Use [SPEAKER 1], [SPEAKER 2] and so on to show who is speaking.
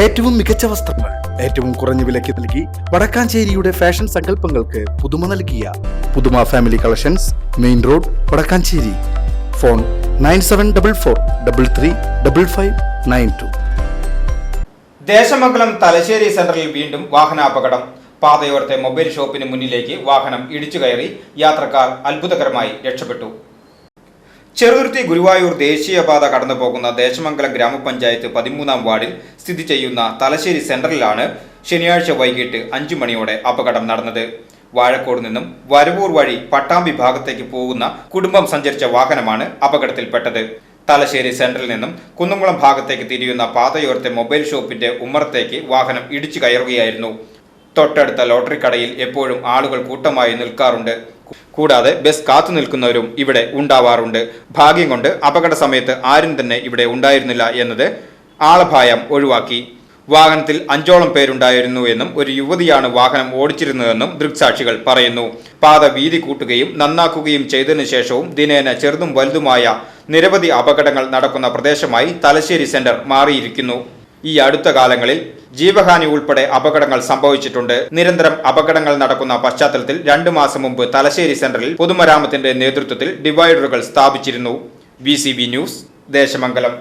[SPEAKER 1] ഏറ്റവും മികച്ച വസ്ത്രങ്ങൾ ഏറ്റവും കുറഞ്ഞ വിലയ്ക്ക് നൽകി വടക്കാഞ്ചേരിയുടെ ഫാഷൻ സങ്കല്പങ്ങൾക്ക് പുതുമ നൽകിയ Puthuma family collections main road Vadakkanchery. Phone nine seven double four double three double five nine two.
[SPEAKER 2] Desamangalam Thalassery സെന്ററിൽ വീണ്ടും വാഹനാപകടം. പാതയോരത്തെ മൊബൈൽ ഷോപ്പിന് മുന്നിലേക്ക് വാഹനം ഇടിച്ചു കയറി യാത്രക്കാർ അത്ഭുതകരമായി രക്ഷപ്പെട്ടു. ചെറുതുരുത്തി ഗുരുവായൂർ ദേശീയപാത കടന്നു പോകുന്ന ദേശമംഗലം ഗ്രാമപഞ്ചായത്ത് പതിമൂന്നാം വാർഡിൽ സ്ഥിതി ചെയ്യുന്ന തലശ്ശേരി സെൻട്രലിലാണ് ശനിയാഴ്ച വൈകിട്ട് അഞ്ചു മണിയോടെ അപകടം നടന്നത്. വാഴക്കോട് നിന്നും വരവൂർ വഴി പട്ടാമ്പി ഭാഗത്തേക്ക് പോകുന്ന കുടുംബം സഞ്ചരിച്ച വാഹനമാണ് അപകടത്തിൽപ്പെട്ടത്. തലശ്ശേരി സെന്ററിൽ നിന്നും കുന്നംകുളം ഭാഗത്തേക്ക് തിരിയുന്ന പാതയോരത്തെ മൊബൈൽ ഷോപ്പിന്റെ ഉമ്മറത്തേക്ക് വാഹനം ഇടിച്ചു കയറുകയായിരുന്നു. തൊട്ടടുത്ത ലോട്ടറി കടയിൽ എപ്പോഴും ആളുകൾ കൂട്ടമായി നിൽക്കാറുണ്ട്. കൂടാതെ ബസ് കാത്തു നിൽക്കുന്നവരും ഇവിടെ ഉണ്ടാവാറുണ്ട്. ഭാഗ്യം കൊണ്ട് അപകട സമയത്ത് ആരും തന്നെ ഇവിടെ ഉണ്ടായിരുന്നില്ല എന്നത് ആളഭായം ഒഴിവാക്കി. വാഹനത്തിൽ അഞ്ചോളം പേരുണ്ടായിരുന്നു എന്നും ഒരു യുവതിയാണ് വാഹനം ഓടിച്ചിരുന്നതെന്നും ദൃക്സാക്ഷികൾ പറയുന്നു. പാത വീതി കൂട്ടുകയും നന്നാക്കുകയും ചെയ്തതിനു ശേഷവും ദിനേന ചെറുതും വലുതുമായ നിരവധി അപകടങ്ങൾ നടക്കുന്ന പ്രദേശമായി തലശ്ശേരി സെന്റർ മാറിയിരിക്കുന്നു. ഈ അടുത്ത കാലങ്ങളിൽ ജീവഹാനി ഉൾപ്പെടെ അപകടങ്ങൾ സംഭവിച്ചിട്ടുണ്ട്. നിരന്തരം അപകടങ്ങൾ നടക്കുന്ന പശ്ചാത്തലത്തിൽ രണ്ടു മാസം മുമ്പ് തലശ്ശേരി സെന്ററിൽ പൊതുമരാമത്തിന്റെ നേതൃത്വത്തിൽ ഡിവൈഡറുകൾ സ്ഥാപിച്ചിരുന്നു. V news Desamangalam.